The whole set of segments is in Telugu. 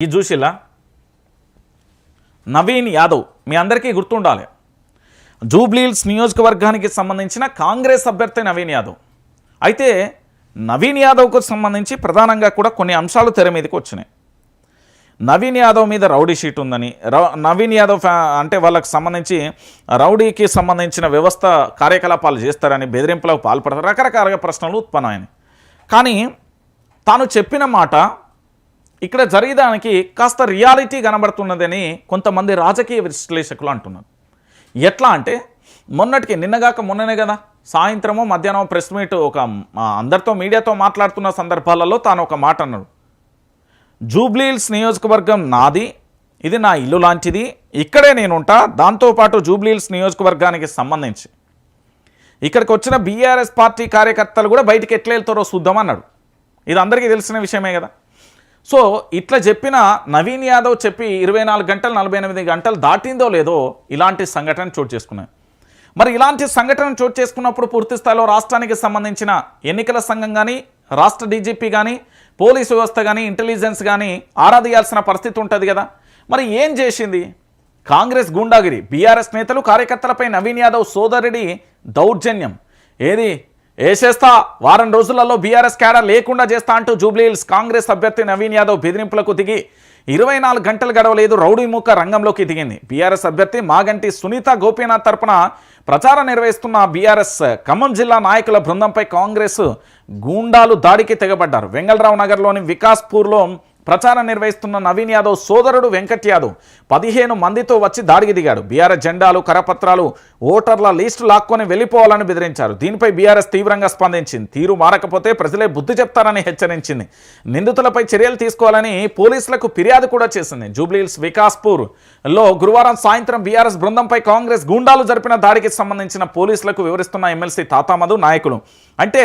ఇది చూసిలా నవీన్ యాదవ్ మీ అందరికీ గుర్తుండాలి. జూబ్లీహిల్స్ నియోజకవర్గానికి సంబంధించిన కాంగ్రెస్ అభ్యర్థి నవీన్ యాదవ్. అయితే నవీన్ యాదవ్కు సంబంధించి ప్రధానంగా కూడా కొన్ని అంశాలు తెర మీదకి వచ్చినాయి. నవీన్ యాదవ్ మీద రౌడీ షీట్ ఉందని రౌ- నవీన్ యాదవ్ ఫ్యా అంటే వాళ్ళకి సంబంధించి రౌడీకి సంబంధించిన వ్యవస్థ కార్యకలాపాలు చేస్తారని బెదిరింపులకు పాల్పడతారు. రకరకాల ప్రశ్నలు ఉత్పన్నమైనాయి. కానీ తాను చెప్పిన మాట ఇక్కడ జరిగేదానికి కాస్త రియాలిటీ కనబడుతున్నదని కొంతమంది రాజకీయ విశ్లేషకులు అంటున్నారు. ఎట్లా అంటే మొన్నటికి నిన్నగాక మొన్ననే కదా సాయంత్రమో మధ్యాహ్నం ప్రెస్ మీట్ ఒక అందరితో మీడియాతో మాట్లాడుతున్న సందర్భాలలో తాను ఒక మాట అన్నాడు. జూబ్లీహిల్స్ నియోజకవర్గం నాది ఇది నా ఇల్లు లాంటిది ఇక్కడే నేను ఉంటా దాంతోపాటు జూబ్లీహిల్స్ నియోజకవర్గానికి సంబంధించి. ఇక్కడికి వచ్చిన బీఆర్ఎస్ పార్టీ కార్యకర్తలు కూడా బయటికి ఎట్లా వెళ్తారో చూద్దామన్నాడు. ఇది అందరికీ తెలిసిన విషయమే కదా. సో ఇట్లా చెప్పిన నవీన్ యాదవ్ చెప్పి ఇరవై నాలుగు గంటలు నలభై ఎనిమిది గంటలు దాటిందో లేదో ఇలాంటి సంఘటన చోటు చేసుకున్నాయి. మరి ఇలాంటి సంఘటన చోటు చేసుకున్నప్పుడు పూర్తి స్థాయిలో రాష్ట్రానికి సంబంధించిన ఎన్నికల సంఘం కానీ రాష్ట్ర డీజీపీ కానీ పోలీసు వ్యవస్థ కానీ ఇంటెలిజెన్స్ కానీ ఆరాధియాల్సిన పరిస్థితి ఉంటుంది కదా. మరి ఏం చేసింది? కాంగ్రెస్ గూండాగిరి బీఆర్ఎస్ నేతలు కార్యకర్తలపై నవీన్ యాదవ్ సోదరుడి దౌర్జన్యం. ఏది? వేసేస్తా. వారం రోజులలో బీఆర్ఎస్ క్యాడర్ లేకుండా చేస్తా అంటూ జూబ్లీహిల్స్ కాంగ్రెస్ అభ్యర్థి నవీన్ యాదవ్ బెదిరింపులకు దిగి ఇరవై నాలుగు గంటలు గడవలేదు రౌడీ మూక రంగంలోకి దిగింది. బీఆర్ఎస్ అభ్యర్థి మాగంటి సునీత గోపీనాథ్ తరపున ప్రచారం నిర్వహిస్తున్న బీఆర్ఎస్ ఖమ్మం జిల్లా నాయకుల బృందంపై కాంగ్రెస్ గూండాలు దాడికి తెగబడ్డారు. వెంగళరావు నగర్లోని వికాస్పూర్లో ప్రచారం నిర్వహిస్తున్న నవీన్ యాదవ్ సోదరుడు వెంకట్ యాదవ్ పదిహేను మందితో వచ్చి దాడికి దిగాడు. బీఆర్ఎస్ జెండాలు కరపత్రాలు ఓటర్ల లిస్టు లాక్కొని వెళ్ళిపోవాలని బెదిరించారు. దీనిపై బీఆర్ఎస్ తీవ్రంగా స్పందించింది. తీరు మారకపోతే ప్రజలే బుద్ధి చెప్తారని హెచ్చరించింది. నిందితులపై చర్యలు తీసుకోవాలని పోలీసులకు ఫిర్యాదు కూడా చేసింది. జూబ్లీహిల్స్ వికాస్పూర్లో గురువారం సాయంత్రం బీఆర్ఎస్ బృందంపై కాంగ్రెస్ గూండాలు జరిపిన దాడికి సంబంధించిన పోలీసులకు వివరిస్తున్న ఎమ్మెల్సీ తాతామధు నాయకులు. అంటే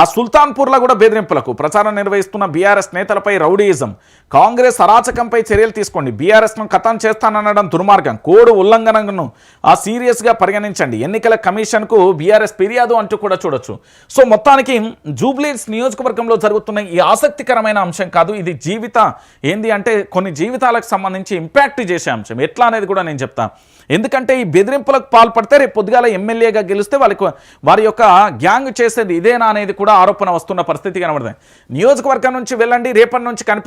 ఆ సుల్తాన్పూర్లో కూడా బెదిరింపులకు ప్రచారం నిర్వహిస్తున్న బీఆర్ఎస్ నేతలపై రౌడీయిజం. కాంగ్రెస్ అరాచకంపై చర్యలు తీసుకోండి. బీఆర్ఎస్ను కథం చేస్తాననడం దుర్మార్గం. కోడ్ ఉల్లంఘనను ఆ సీరియస్గా పరిగణించండి. ఎన్నికల కమిషన్కు బీఆర్ఎస్ ఫిర్యాదు అంటూ కూడా చూడొచ్చు. సో మొత్తానికి జూబ్లీస్ నియోజకవర్గంలో జరుగుతున్న ఈ ఆసక్తికరమైన అంశం కాదు. ఇది జీవిత ఏంది అంటే కొన్ని జీవితాలకు సంబంధించి ఇంపాక్ట్ చేసే అంశం. ఎట్లా అనేది కూడా నేను చెప్తాను ఎందుకంటే ఈ బెదిరింపులకు పాల్పడితే రేపు పొద్దుగాల ఎమ్మెల్యేగా గెలిస్తే వాళ్ళకి వారి యొక్క గ్యాంగ్ చేసేది ఇదేనా అనేది కూడా ఆరోపణ వస్తున్న పరిస్థితి కనబడుతుంది. నియోజకవర్గం నుంచి వెళ్ళండి రేపటి నుంచి కనిపి